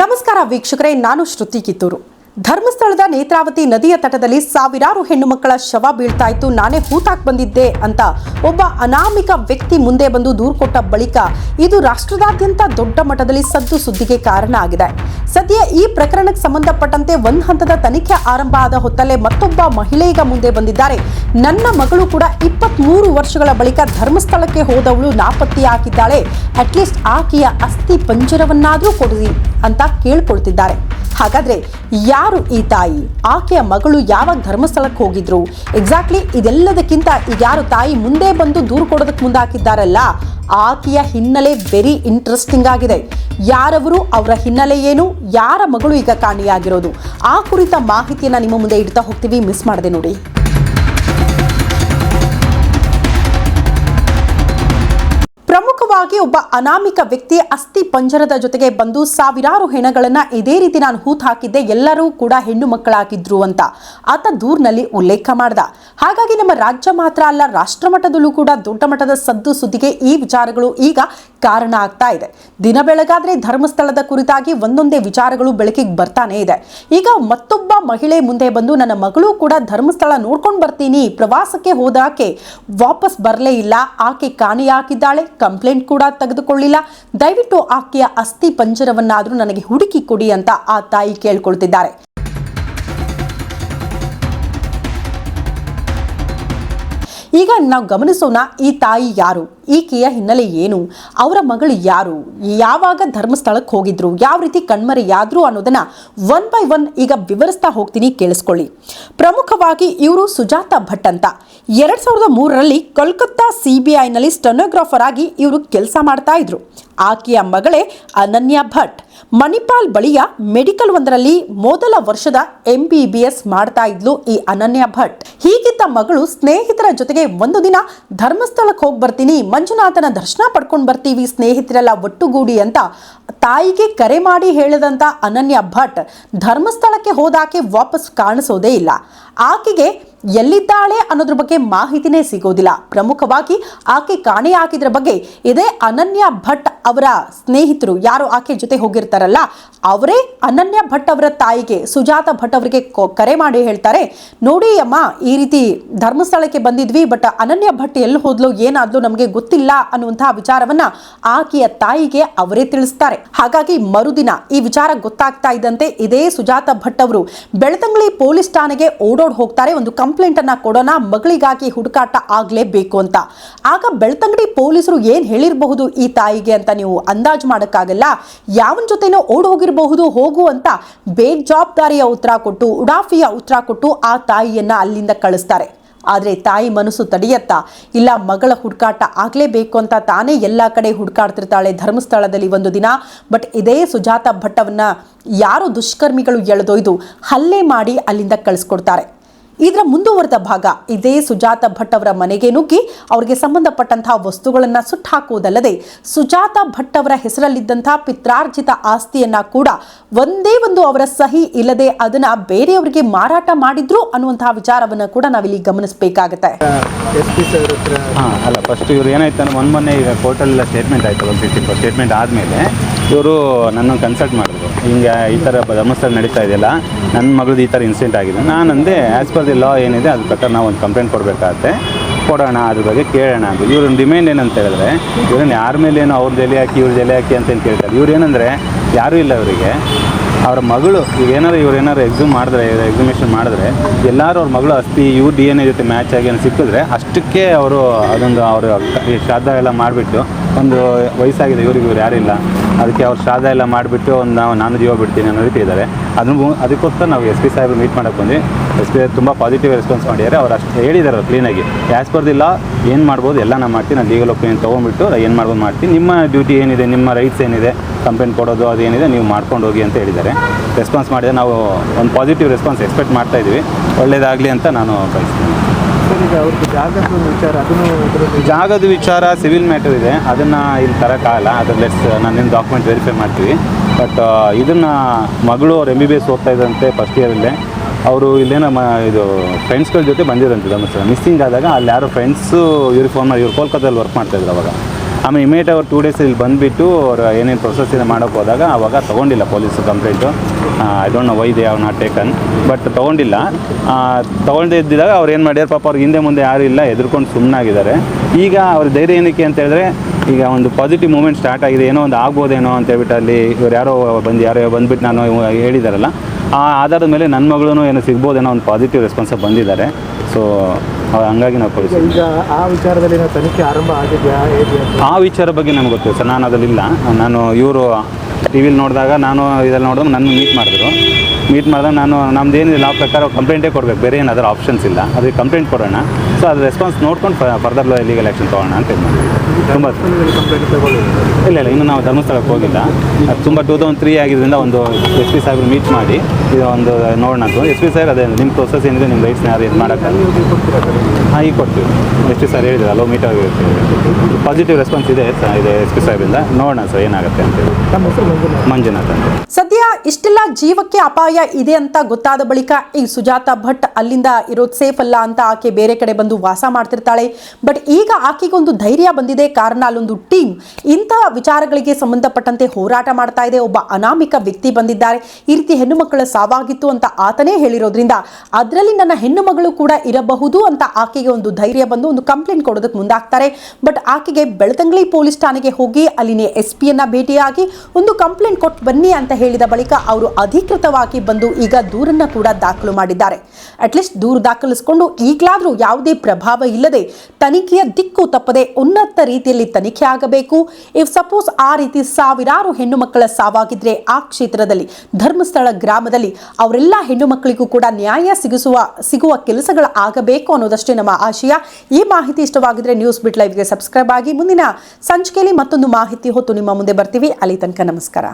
ನಮಸ್ಕಾರ ವೀಕ್ಷಕರೇ ನಾನು ಶ್ರುತಿ ಕಿತ್ತೂರು. ಧರ್ಮಸ್ಥಳದ ನೇತ್ರಾವತಿ ನದಿಯ ತಟದಲ್ಲಿ ಸಾವಿರಾರು ಹೆಣ್ಣು ಮಕ್ಕಳ ಶವ ಬೀಳ್ತಾ ಇತ್ತು. ನಾನೇ ಹೂತಾಕ್ ಬಂದಿದ್ದೆ ಅಂತ ಒಬ್ಬ ಅನಾಮಿಕ ವ್ಯಕ್ತಿ ಮುಂದೆ ಬಂದು ದೂರು ಕೊಟ್ಟ ಬಳಿಕ ಇದು ರಾಷ್ಟ್ರದಾದ್ಯಂತ ದೊಡ್ಡ ಮಟ್ಟದಲ್ಲಿ ಸದ್ದು ಸುದ್ದಿಗೆ ಕಾರಣ ಆಗಿದೆ. ಸದ್ಯ ಈ ಪ್ರಕರಣಕ್ಕೆ ಸಂಬಂಧಪಟ್ಟಂತೆ ಒಂದು ಹಂತದ ತನಿಖೆ ಆರಂಭ ಆದ ಹೊತ್ತಲ್ಲೇ ಮತ್ತೊಬ್ಬ ಮಹಿಳೆ ಈಗ ಮುಂದೆ ಬಂದಿದ್ದಾರೆ. ನನ್ನ ಮಗಳು ಕೂಡ ಇಪ್ಪತ್ಮೂರು ವರ್ಷಗಳ ಬಳಿಕ ಧರ್ಮಸ್ಥಳಕ್ಕೆ ಹೋದವಳು ನಾಪತ್ತೆಯಾಗಿದ್ದಾಳೆ ಅಟ್ಲೀಸ್ಟ್ ಆಕೆಯ ಅಸ್ಥಿ ಪಂಜರವನ್ನಾದರೂ ಕೊಡಿ ಅಂತ ಕೇಳ್ಕೊಳ್ತಿದ್ದಾರೆ. ಹಾಗಾದ್ರೆ ಯಾರು ಈ ತಾಯಿ? ಆಕೆಯ ಮಗಳು ಯಾವಾಗ ಧರ್ಮಸ್ಥಳಕ್ಕೆ ಹೋಗಿದ್ರು? ಎಕ್ಸಾಕ್ಟ್ಲಿ ಇದೆಲ್ಲದಕ್ಕಿಂತ ಈಗ ಯಾರು ತಾಯಿ ಮುಂದೆ ಬಂದು ದೂರು ಕೊಡೋದಕ್ಕೆ ಮುಂದಾಕಿದ್ದಾರಲ್ಲ, ಆಕೆಯ ಹಿನ್ನೆಲೆ ವೆರಿ ಇಂಟ್ರೆಸ್ಟಿಂಗ್ ಆಗಿದೆ. ಯಾರವರು ಅವರ ಹಿನ್ನೆಲೆ ಏನು? ಯಾರ ಮಗಳು ಈಗ ಕಾಣಿಯಾಗಿರೋದು? ಆ ಕುರಿತ ಮಾಹಿತಿಯನ್ನು ನಿಮ್ಮ ಮುಂದೆ ಇಡ್ತಾ ಹೋಗ್ತೀವಿ. ಮಿಸ್ ಮಾಡದೆ ನೋಡಿ. ಪ್ರಮುಖವಾಗಿ ಒಬ್ಬ ಅನಾಮಿಕ ವ್ಯಕ್ತಿ ಅಸ್ಥಿ ಪಂಜರದ ಜೊತೆಗೆ ಬಂದು ಸಾವಿರಾರು ಹೆಣಗಳನ್ನ ಇದೇ ರೀತಿ ನಾನು ಹೂತ್ ಹಾಕಿದ್ದೆ, ಎಲ್ಲರೂ ಕೂಡ ಹೆಣ್ಣು ಮಕ್ಕಳಾಗಿದ್ರು ಅಂತ. ಆತ ದೂರ್ನಲ್ಲಿ ಉಲ್ಲೇಖ ಮಾಡ್ದ. ಹಾಗಾಗಿ ನಮ್ಮ ರಾಜ್ಯ ಮಾತ್ರ ಅಲ್ಲ ರಾಷ್ಟ್ರ ಮಟ್ಟದಲ್ಲೂ ಕೂಡ ದೊಡ್ಡ ಮಟ್ಟದ ಸದ್ದು ಸುದ್ದಿಗೆ ಈ ವಿಚಾರಗಳು ಈಗ ಕಾರಣ ಆಗ್ತಾ ಇದೆ. ದಿನ ಬೆಳಗಾದ್ರೆ ಧರ್ಮಸ್ಥಳದ ಕುರಿತಾಗಿ ಒಂದೊಂದೇ ವಿಚಾರಗಳು ಬೆಳಕಿಗೆ ಬರ್ತಾನೆ ಇದೆ. ಈಗ ಮತ್ತೊಬ್ಬ ಮಹಿಳೆ ಮುಂದೆ ಬಂದು, ನನ್ನ ಮಗಳು ಕೂಡ ಧರ್ಮಸ್ಥಳ ನೋಡ್ಕೊಂಡು ಬರ್ತೀನಿ, ಪ್ರವಾಸಕ್ಕೆ ಹೋದಾಕೆ ವಾಪಸ್ ಬರಲೇ ಇಲ್ಲ, ಆಕೆ ಕಾಣೆಯಾಗಿದ್ದಾಳೆ, ಕಂಪ್ಲೇಂಟ್ ಕೂಡ ತೆಗೆದುಕೊಳ್ಳಿಲ್ಲ. ದಯವಿಟ್ಟು ಆಕೆಯ ಅಸ್ಥಿ ಪಂಜರವನ್ನಾದರೂ ನನಗೆ ಹುಡುಕಿ ಕೊಡಿ ಅಂತ ಆ ತಾಯಿ ಕೇಳ್ಕೊಳ್ತಿದ್ದಾರೆ. ಈಗ ನಾವು ಗಮನಿಸೋಣ ಈ ತಾಯಿ ಯಾರು? ಈಕೆಯ ಹಿನ್ನೆಲೆ ಏನು? ಅವರ ಮಗಳು ಯಾರು? ಯಾವಾಗ ಧರ್ಮಸ್ಥಳಕ್ಕೆ ಹೋಗಿದ್ರು? ಯಾವ ರೀತಿ ಕಣ್ಮರೆಯಾದ್ರು ಅನ್ನೋದನ್ನ ಒನ್ ಬೈ ಒನ್ ಈಗ ವಿವರಿಸ್ತಾ ಹೋಗ್ತೀನಿ ಕೇಳಿಸ್ಕೊಳ್ಳಿ. ಪ್ರಮುಖವಾಗಿ ಇವರು ಸುಜಾತ ಭಟ್ ಅಂತ. ಎರಡ್ ಸಾವಿರದ ಮೂರರಲ್ಲಿ ಕೋಲ್ಕತ್ತಾ ಸಿ ಬಿ ಐನಲ್ಲಿ ಸ್ಟೆನೋಗ್ರಾಫರ್ ಆಗಿ ಇವರು ಕೆಲಸ ಮಾಡ್ತಾ ಇದ್ರು. ಆಕೆಯ ಮಗಳೇ ಅನನ್ಯ ಭಟ್. ಮಣಿಪಾಲ್ ಬಳಿಯ ಮೆಡಿಕಲ್ ಒಂದರಲ್ಲಿ ಮೊದಲ ವರ್ಷದ ಎಂ ಬಿ ಬಿ ಎಸ್ ಮಾಡ್ತಾ ಇದ್ಲು ಈ ಅನನ್ಯ ಭಟ್. ಹೀಗಿದ್ದ ಮಗಳು ಸ್ನೇಹಿತರ ಜೊತೆಗೆ ಒಂದು ದಿನ ಧರ್ಮಸ್ಥಳಕ್ಕೆ ಹೋಗಿ ಬರ್ತೀನಿ ಮಂಜುನಾಥನ ದರ್ಶನ ಪಡ್ಕೊಂಡು ಬರ್ತೀವಿ, ಸ್ನೇಹಿತರೆಲ್ಲ ಒಟ್ಟುಗೂಡಿ ಅಂತ ತಾಯಿಗೆ ಕರೆ ಮಾಡಿ ಹೇಳಿದಂಥ ಅನನ್ಯ ಭಟ್ ಧರ್ಮಸ್ಥಳಕ್ಕೆ ಹೋದಾಕೆ ವಾಪಸ್ ಕಾಣಿಸೋದೇ ಇಲ್ಲ. ಆಕೆಗೆ ಎಲ್ಲಿದ್ದಾಳೆ ಅನ್ನೋದ್ರ ಬಗ್ಗೆ ಮಾಹಿತಿನೇ ಸಿಗೋದಿಲ್ಲ. ಪ್ರಮುಖವಾಗಿ ಆಕೆ ಕಾಣೆಯಾಗಿದ್ರ ಬಗ್ಗೆ ಇದೇ ಅನನ್ಯ ಭಟ್ ಅವರ ಸ್ನೇಹಿತರು. ಯಾರು ಆಕೆ ಜೊತೆ ಹೋಗಿರ್ತಾರಲ್ಲ, ಅವರೇ ಅನನ್ಯ ಭಟ್ ಅವರ ತಾಯಿಗೆ, ಸುಜಾತ ಭಟ್ ಅವರಿಗೆ ಕರೆ ಮಾಡಿ ಹೇಳ್ತಾರೆ, ನೋಡಿ ಅಮ್ಮ, ಈ ರೀತಿ ಧರ್ಮಸ್ಥಳಕ್ಕೆ ಬಂದಿದ್ವಿ, ಬಟ್ ಅನನ್ಯ ಭಟ್ ಎಲ್ಲಿ ಹೋದ್ಲು, ಏನಾದ್ಲು ನಮಗೆ ಗೊತ್ತಿಲ್ಲ ಅನ್ನುವಂತಹ ವಿಚಾರವನ್ನ ಆಕೆಯ ತಾಯಿಗೆ ಅವರೇ ತಿಳಿಸ್ತಾರೆ. ಹಾಗಾಗಿ ಮರುದಿನ ಈ ವಿಚಾರ ಗೊತ್ತಾಗ್ತಾ ಇದ್ದಂತೆ ಇದೇ ಸುಜಾತ ಭಟ್ ಅವರು ಬೆಳತಂಗಳಿ ಪೊಲೀಸ್ ಠಾಣೆಗೆ ಓಡೋಡ್ ಹೋಗ್ತಾರೆ. ಒಂದು ಕಂಪ್ಲೇಂಟ್ ಅನ್ನ ಕೊಡೋಣ, ಮಗಳಿಗಾಗಿ ಹುಡುಕಾಟ ಆಗಲೇಬೇಕು ಅಂತ. ಆಗ ಬೆಳ್ತಂಗಡಿ ಪೊಲೀಸರು ಏನು ಹೇಳಿರಬಹುದು ಈ ತಾಯಿಗೆ ಅಂತ ನೀವು ಅಂದಾಜು ಮಾಡೋಕ್ಕಾಗಲ್ಲ. ಯಾವನ ಜೊತೆನೋ ಓಡ್ ಹೋಗಿರಬಹುದು, ಹೋಗು ಅಂತ ಬೇಜವಾಬ್ದಾರಿಯ ಉತ್ತರ ಕೊಟ್ಟು, ಉಡಾಫಿಯ ಉತ್ತರ ಕೊಟ್ಟು ಆ ತಾಯಿಯನ್ನ ಅಲ್ಲಿಂದ ಕಳಿಸ್ತಾರೆ. ಆದರೆ ತಾಯಿ ಮನಸ್ಸು ತಡೆಯತ್ತಾ. ಇಲ್ಲ, ಮಗಳ ಹುಡುಕಾಟ ಆಗಲೇಬೇಕು ಅಂತ ತಾನೇ ಎಲ್ಲ ಕಡೆ ಹುಡುಕಾಡ್ತಿರ್ತಾಳೆ ಧರ್ಮಸ್ಥಳದಲ್ಲಿ ಒಂದು ದಿನ. ಬಟ್ ಇದೇ ಸುಜಾತ ಭಟ್ಟವನ್ನ ಯಾರೋ ದುಷ್ಕರ್ಮಿಗಳು ಎಳೆದೊಯ್ದು ಹಲ್ಲೆ ಮಾಡಿ ಅಲ್ಲಿಂದ ಕಳಿಸ್ಕೊಡ್ತಾರೆ. ಇದರ ಮುಂದುವರೆದ ಭಾಗ ಇದೇ ಸುಜಾತ ಭಟ್ ಅವರ ಮನೆಗೆ ನುಗ್ಗಿ ಅವರಿಗೆ ಸಂಬಂಧಪಟ್ಟಂತಹ ವಸ್ತುಗಳನ್ನು ಸುಟ್ಟು ಹಾಕುವುದಲ್ಲದೆ ಸುಜಾತ ಭಟ್ ಅವರ ಹೆಸರಲ್ಲಿದ್ದಂತಹ ಪಿತ್ರಾರ್ಜಿತ ಆಸ್ತಿಯನ್ನ ಕೂಡ ಒಂದೇ ಒಂದು ಅವರ ಸಹಿ ಇಲ್ಲದೆ ಅದನ್ನ ಬೇರೆಯವರಿಗೆ ಮಾರಾಟ ಮಾಡಿದ್ರು ಅನ್ನುವಂತಹ ವಿಚಾರವನ್ನು ಕೂಡ ನಾವಿಲ್ಲಿ ಗಮನಿಸಬೇಕಾಗತ್ತೆ. ಎಸ್ ಪಿ ಸರ್ ಹತ್ರ ಅಲ್ಲ ಫಸ್ಟ್ ಇವ್ರು ಏನಾಯ್ತು ಮೊನ್ನೆ ಈಗ ಕೋರ್ಟಲ್ಲಿ ಸ್ಟೇಟ್ಮೆಂಟ್ ಆಯ್ತು ಸ್ಟೇಟ್ಮೆಂಟ್ ಆದಮೇಲೆ. ಇವರು ನನ್ನನ್ನು ಕನ್ಸಲ್ಟ್ ಮಾಡಿದ್ರು. ಹಿಂಗೆ ಈ ಥರ ಧರ್ಮಸ್ಥಳ ನಡೀತಾ ಇದೆಯಲ್ಲ, ನನ್ನ ಮಗಳದ್ದು ಈ ಥರ ಇನ್ಸಿಡೆಂಟ್ ಆಗಿದೆ. ನಾನು ಅಂದೆ ಆ್ಯಸ್ ಪರ್ ದಿ ಲಾ ಏನಿದೆ, ಅದ್ರ ಪ್ರಕಾರ ನಾವು ಒಂದು ಕಂಪ್ಲೇಂಟ್ ಕೊಡಬೇಕಾಗತ್ತೆ. ಕೊಡೋಣ, ಅದ್ರ ಬಗ್ಗೆ ಕೇಳೋಣ ಅಂತ. ಇವ್ರ ಡಿಮ್ಯಾಂಡ್ ಏನಂತ ಹೇಳಿದ್ರೆ, ಇವ್ರನ್ನ ಯಾರ ಮೇಲೆ ಏನೋ ಅವ್ರ ಜಲೆ ಹಾಕಿ ಇವ್ರ ಜಲೆ ಹಾಕಿ ಅಂತ ಕೇಳ್ತಾರೆ ಇವ್ರು ಏನಂದರೆ, ಯಾರೂ ಇಲ್ಲ ಅವರಿಗೆ ಅವ್ರ ಮಗಳು, ಈಗ ಏನಾದ್ರು ಇವ್ರು ಏನಾದ್ರು ಎಕ್ಸಾಮ್ ಮಾಡಿದ್ರೆ ಎಕ್ಸಿಮಿಷನ್ ಮಾಡಿದ್ರೆ, ಎಲ್ಲರೂ ಅವ್ರ ಮಗಳು ಅಸ್ತಿ ಇವ್ರ ಡಿ ಎನ್ ಎ ಜೊತೆ ಮ್ಯಾಚ್ ಆಗಿ ಏನು ಸಿಕ್ಕಿದ್ರೆ, ಅಷ್ಟಕ್ಕೆ ಅವರು ಅದೊಂದು ಅವರು ಶ್ರಾದ್ದ ಎಲ್ಲ ಮಾಡಿಬಿಟ್ಟು ಒಂದು ವಯಸ್ಸಾಗಿದೆ, ಇವ್ರಿಗೆ ಇವ್ರು ಯಾರಿಲ್ಲ ಅದಕ್ಕೆ ಅವ್ರು ಶ್ರಾದ್ದ ಎಲ್ಲ ಮಾಡಿಬಿಟ್ಟು ಒಂದು ನಾವು, ನಾನು ಜೀವ ಬಿಡ್ತೀನಿ ಅನ್ನೋ ರೀತಿ ಇದ್ದಾರೆ. ಅದನ್ನು ಅದಕ್ಕೋಸ್ಕರ ನಾವು ಎಸ್ ಪಿ ಸಾಹೇಬ್ರು ಮೀಟ್ ಮಾಡೋಕ್ಕೆ ಬಂದ್ವಿ. ಎಸ್ ಪಿ ತುಂಬ ಪಾಸಿಟಿವ್ ರೆಸ್ಪಾನ್ಸ್ ಮಾಡಿದ್ದಾರೆ. ಅವ್ರು ಅಷ್ಟು ಹೇಳಿದ್ದಾರೆ ಕ್ಲೀನಾಗಿ ಆ್ಯಸ್ ಪರ್ ಏನು ಮಾಡ್ಬೋದು, ಎಲ್ಲ ನಾನು ಮಾಡ್ತೀನಿ. ನಾನು ಲೀಗಲ್ ಒಪಿನಿಯನ್ ತೊಗೊಂಡ್ಬಿಟ್ಟು ಏನು ಮಾಡ್ಬೋದು ಮಾಡ್ತೀನಿ. ನಿಮ್ಮ ಡ್ಯೂಟಿ ಏನಿದೆ, ನಿಮ್ಮ ರೈಟ್ಸ್ ಏನಿದೆ ಕಂಪ್ಲೇಂಟ್ ಕೊಡೋದು ಅದೇನಿದೆ ನೀವು ಮಾಡ್ಕೊಂಡು ಹೋಗಿ ಅಂತ ಹೇಳಿದ್ದಾರೆ. ರೆಸ್ಪಾನ್ಸ್ ಮಾಡಿದರೆ ನಾವು ಒಂದು ಪಾಸಿಟಿವ್ ರೆಸ್ಪಾನ್ಸ್ ಎಕ್ಸ್ಪೆಕ್ಟ್ ಮಾಡ್ತಾ ಇದ್ದೀವಿ. ಒಳ್ಳೆಯದಾಗಲಿ ಅಂತ ನಾನು ಬಯಸ್ತೀನಿ. ಜಾಗದ ವಿಚಾರ ವಿಚಾರ ಸಿವಿಲ್ ಮ್ಯಾಟರ್ ಇದೆ. ಅದನ್ನು ಇಲ್ಲಿ ತರೋಕ್ಕಾಗಲ್ಲ ಅದ್ರ ಲೆಟ್ಸ್ ನಾನು ಡಾಕ್ಯುಮೆಂಟ್ ವೆರಿಫೈ ಮಾಡ್ತೀವಿ. ಬಟ್ ಇದನ್ನು ಮಗಳು ಅವ್ರು ಎಂ ಬಿ ಬಿ ಎಸ್ ಓದ್ತಾ ಇದ್ದಂತೆ ಫಸ್ಟ್ ಇಯರಲ್ಲಿ ಅವರು ಇಲ್ಲೇನೋ ಮ, ಇದು ಫ್ರೆಂಡ್ಸ್ಗಳ ಜೊತೆ ಬಂದಿರಂತೆ ಮಿಸ್ಸಿಂಗ್ ಆದಾಗ ಅಲ್ಲಿ ಯಾರೋ ಫ್ರೆಂಡ್ಸು ಇವ್ರಿಗೆ ಫೋನ್ ಮಾಡಿ ಇವ್ರು ಕೋಲ್ಕತ್ತಾದಲ್ಲಿ ವರ್ಕ್ ಮಾಡ್ತಾಯಿದ್ರು ಅವಾಗ. ಆಮೇಲೆ ಇಮಿಡಿಯೇಟ್ ಅವ್ರು ಟೂ ಡೇಸ್ ಇಲ್ಲಿ ಬಂದುಬಿಟ್ಟು ಅವ್ರು ಏನೇನು ಪ್ರೊಸೆಸ್ ಇದೆ ಮಾಡೋಕೆ ಹೋದಾಗ ಅವಾಗ ತೊಗೊಂಡಿಲ್ಲ police complaint. I don't know why they ಅವ್ರು ನಾಟ್ ಟೇಕನ್ ಬಟ್ ತೊಗೊಂಡಿಲ್ಲ. ತೊಗೊಂಡೇ ಇದ್ದಿದ್ದಾಗ ಅವ್ರು ಏನು ಮಾಡ್ಯಾರ ಪಾಪ ಅವ್ರಿಗೆ ಹಿಂದೆ ಮುಂದೆ ಯಾರೂ ಇಲ್ಲ ಎದುರ್ಕೊಂಡು ಸುಮ್ಮನಾಗಿದ್ದಾರೆ ಈಗ ಅವ್ರ ಧೈರ್ಯ ಏನಕ್ಕೆ ಅಂತ ಹೇಳಿದ್ರೆ, ಈಗ ಒಂದು ಪಾಸಿಟಿವ್ ಮೂಮೆಂಟ್ ಸ್ಟಾರ್ಟ್ ಆಗಿದೆ, ಏನೋ ಒಂದು ಆಗ್ಬೋದೇನೋ ಅಂತ ಹೇಳ್ಬಿಟ್ಟು ಅಲ್ಲಿ ಇವ್ರು ಯಾರೋ ಬಂದು, ಯಾರೋ ಬಂದುಬಿಟ್ಟು ನಾನು ಹೇಳಿದಾರಲ್ಲ ಆ ಆಧಾರದ ಮೇಲೆ ನನ್ನ ಮಗಳೂ ಏನೋ ಸಿಗ್ಬೋದೇನೋ ಒಂದು ಪಾಸಿಟಿವ್ ರೆಸ್ಪಾನ್ಸ್ ಬಂದಿದ್ದಾರೆ. ಸೊ ಹಂಗಾಗಿ ನಾವು ಈಗ ಕಳಿಸಿ ಈಗ ಆ ವಿಚಾರದಲ್ಲಿ ನಾವು ತನಿಖೆ ಆರಂಭ ಆಗಿದೆಯಾ ಹೇಗೆ ಆ ವಿಚಾರ ಬಗ್ಗೆ ನಮ್ಗೆ ಗೊತ್ತಿಲ್ಲ ಸರ್ ನಾನು ಅದರಲ್ಲಿಲ್ಲ ನಾನು ಇವರು ಟಿ ವಿಲಿ ನೋಡಿದಾಗ ನಾನು ಇದರಲ್ಲಿ ನೋಡಿದಾಗ ನನ್ನ ಮೀಟ್ ಮಾಡಿದ್ರು. ಮೀಟ್ ಮಾಡಿದಾಗ ನಾನು, ನಮ್ದು ಏನಿದೆ, ನಾವು ಪ್ರಕಾರ ಕಂಪ್ಲೇಂಟೇ ಕೊಡಬೇಕು. ಬೇರೆ ಏನಾದರೂ ಆಪ್ಷನ್ಸ್ ಇಲ್ಲ. ಅದಕ್ಕೆ ಕಂಪ್ಲೇಂಟ್ ಕೊಡೋಣ. ಸೊ ಅದು ರೆಸ್ಪಾನ್ಸ್ ನೋಡ್ಕೊಂಡು ಫರ್ದರ್ ಲೀಗಲ್ ಆ್ಯಕ್ಷನ್ ತೊಗೊಳ್ಳೋಣ ಅಂತ ಇದು ಮಾಡಿದ್ವಿ. ತುಂಬ ಇಲ್ಲ ಇಲ್ಲ, ಇನ್ನು ನಾವು ಧರ್ಮಸ್ಥಳಕ್ಕೆ ಹೋಗಿಲ್ಲ. ಅದು ತುಂಬ ಟೂ ತೌಸಂಡ್ ತ್ರೀ ಆಗಿದ್ದರಿಂದ ಒಂದು ಎಸ್ ಪಿ ಸಾಹೇಬ್ರು ಮೀಟ್ ಮಾಡಿ, ಇದು ಒಂದು ನೋಡೋಣ ಎಸ್ ಪಿ ಸಾಹೇಬ್ ಅದೇ ನಿಮ್ಮ ಪ್ರೊಸೆಸ್ ಏನಿದೆ ನಿಮ್ಮ ರೈಟ್ಸ್ನ ಯಾರು ಇದು ಮಾಡೋಕ್ಕೆ? ಹಾಂ, ಈಗ ಕೊಡ್ತೀವಿ. ಎಸ್ ಪಿ ಸರ್ ಹೇಳಿದ್ರು, ಅಲೋ ಮೀಟ್ ಆಗಿರ್ತೀವಿ ಪಾಸಿಟಿವ್ ರೆಸ್ಪಾನ್ಸ್ ಇದೆ ಇದೆ ಎಸ್ ಪಿ ಸಾಹೇಬಿಂದ ನೋಡೋಣ ಸರ್ ಏನಾಗುತ್ತೆ ಅಂತೇಳಿ ಮಂಜುನಾಥ್ ಅಂತ. ಇಷ್ಟೆಲ್ಲ ಜೀವಕ್ಕೆ ಅಪಾಯ ಇದೆ ಅಂತ ಗೊತ್ತಾದ ಬಳಿಕ ಈ ಸುಜಾತ ಭಟ್ ಅಲ್ಲಿಂದ ಇರೋದು ಸೇಫ್ ಅಲ್ಲ ಅಂತ ಆಕೆ ಬೇರೆ ಕಡೆ ಬಂದು ವಾಸ ಮಾಡ್ತಿರ್ತಾಳೆ. ಬಟ್ ಈಗ ಆಕೆಗೊಂದು ಧೈರ್ಯ ಬಂದಿದೆ. ಕಾರಣ ಅಲ್ಲೊಂದು ಟೀಮ್ ಇಂತಹ ವಿಚಾರಗಳಿಗೆ ಸಂಬಂಧಪಟ್ಟಂತೆ ಹೋರಾಟ ಮಾಡ್ತಾ ಇದೆ. ಒಬ್ಬ ಅನಾಮಿಕ ವ್ಯಕ್ತಿ ಬಂದಿದ್ದಾರೆ. ಈ ರೀತಿ ಹೆಣ್ಣು ಮಕ್ಕಳ ಸಾವಾಗಿತ್ತು ಅಂತ ಆತನೇ ಹೇಳಿರೋದ್ರಿಂದ ಅದರಲ್ಲಿ ನನ್ನ ಹೆಣ್ಣು ಮಗಳು ಕೂಡ ಇರಬಹುದು ಅಂತ ಆಕೆಗೆ ಒಂದು ಧೈರ್ಯ ಬಂದು ಒಂದು ಕಂಪ್ಲೇಂಟ್ ಕೊಡೋದಕ್ಕೆ ಮುಂದಾಗ್ತಾರೆ. ಬಟ್ ಆಕೆಗೆ ಬೆಳತಂಗಳಿ ಪೊಲೀಸ್ ಠಾಣೆಗೆ ಹೋಗಿ ಅಲ್ಲಿನ ಎಸ್ ಪಿಯನ್ನ ಭೇಟಿಯಾಗಿ ಒಂದು ಕಂಪ್ಲೇಂಟ್ ಕೊಟ್ಟು ಬನ್ನಿ ಅಂತ ಹೇಳಿದ ಬಳಿಕ ಅವರು ಅಧಿಕೃತವಾಗಿ ಬಂದು ಈಗ ದೂರನ್ನ ಕೂಡ ದಾಖಲು ಮಾಡಿದ್ದಾರೆ. ಅಟ್ಲೀಸ್ಟ್ ದೂರು ದಾಖಲಿಸಿಕೊಂಡು ಈಗಲಾದರೂ ಯಾವುದೇ ಪ್ರಭಾವ ಇಲ್ಲದೆ ತನಿಖೆಯ ದಿಕ್ಕು ತಪ್ಪದೆ ಉನ್ನತ ರೀತಿಯಲ್ಲಿ ತನಿಖೆ ಆಗಬೇಕು. ಇಫ್ ಸಪೋಸ್ ಆ ರೀತಿ ಸಾವಿರಾರು ಹೆಣ್ಣು ಮಕ್ಕಳ ಸಾವಾಗಿದ್ರೆ ಆ ಕ್ಷೇತ್ರದಲ್ಲಿ, ಧರ್ಮಸ್ಥಳ ಗ್ರಾಮದಲ್ಲಿ ಅವರೆಲ್ಲ ಹೆಣ್ಣು ಮಕ್ಕಳಿಗೂ ಕೂಡ ನ್ಯಾಯ ಸಿಗಿಸುವ, ಸಿಗುವ ಕೆಲಸಗಳು ಆಗಬೇಕು ಅನ್ನೋದಷ್ಟೇ ನಮ್ಮ ಆಶಯ. ಈ ಮಾಹಿತಿ ಇಷ್ಟವಾಗಿದ್ರೆ ನ್ಯೂಸ್ ಬಿಟ್ ಲೈವ್ಗೆ ಸಬ್ಸ್ಕ್ರೈಬ್ ಆಗಿ. ಮುಂದಿನ ಸಂಚಿಕೆಯಲ್ಲಿ ಮತ್ತೊಂದು ಮಾಹಿತಿ ಹೊತ್ತು ನಿಮ್ಮ ಮುಂದೆ ಬರ್ತೀವಿ. ಅಲ್ಲಿ ತನಕ ನಮಸ್ಕಾರ.